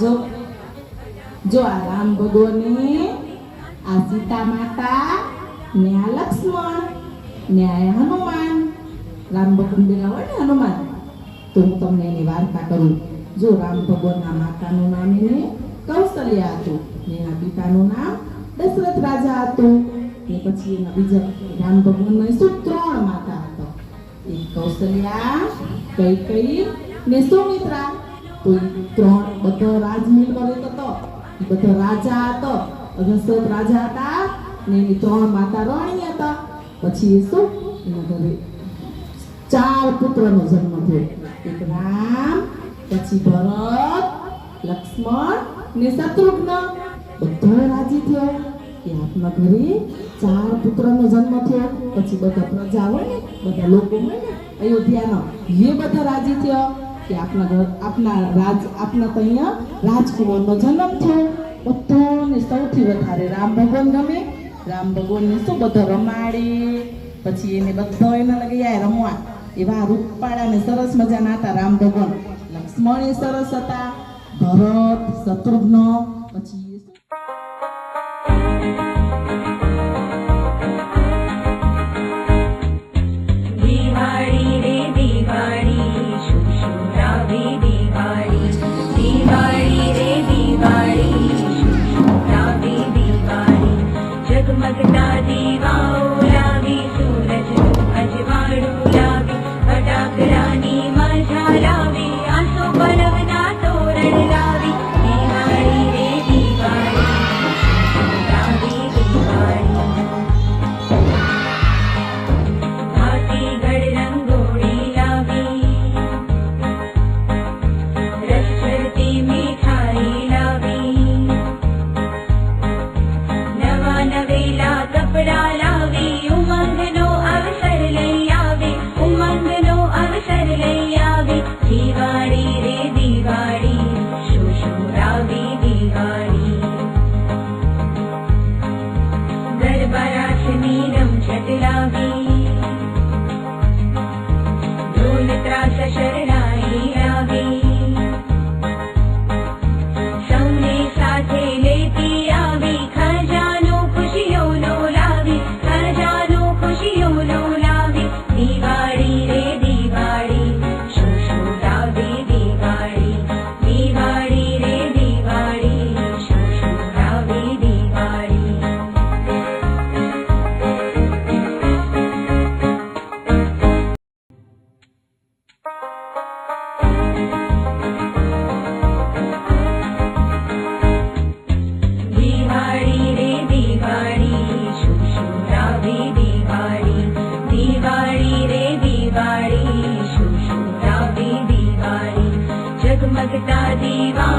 જો જો આ રામ ભગવાને આ સીતા માતા ને આ લક્ષ્મણ ને આ હનુમાન રામ ભગવાન બેના હોય ને હનુમાન તો હું તમને એની વાર્તા કરું જો રામ ભગવાનના માતાનું નામ એને કૌશલ્યા હતું ને એના પિતાનું નામ દશરથ રાજા હતું ને પછી એના બીજા રામ ભગવાનના શું ત્રણ માતા હતા એક કૌશલ્યા કૈકેયી ને સુમિત્રા તો એ ત્રણ બધો રાજમહેલ પર હતો એ બધો રાજા હતો દશરથ રાજા હતા ને એની ત્રણ માતા રાણી હતા પછી શું? એના ઘરે ચાર પુત્રનો જન્મ થયો. એક રામ, પછી ભરત, લક્ષ્મણ ને શત્રુઘ્ન. બધો રાજી થયો. કે આપના ઘરે ચાર પુત્રનો જન્મ થયો. પછી બધા પ્રજા હોય ને, બધા લોકો હોય ને એ બધા રાજી થયો કે આપના ઘર, આપના રાજ, આપના તો રાજકુમારનો જન્મ થયો. બધાને સૌથી વધારે રામ ભગવાન ગમે. રામ ભગવાનને શું બધા રમાડી, પછી એને બધા એને લગી રમવા. એવા રૂપાળા ને સરસ મજાના હતા રામ ભગવાન લક્ષ્મણ એ સરસ હતા. ભરત, શત્રુઘ્ન, પછી Magna दीवा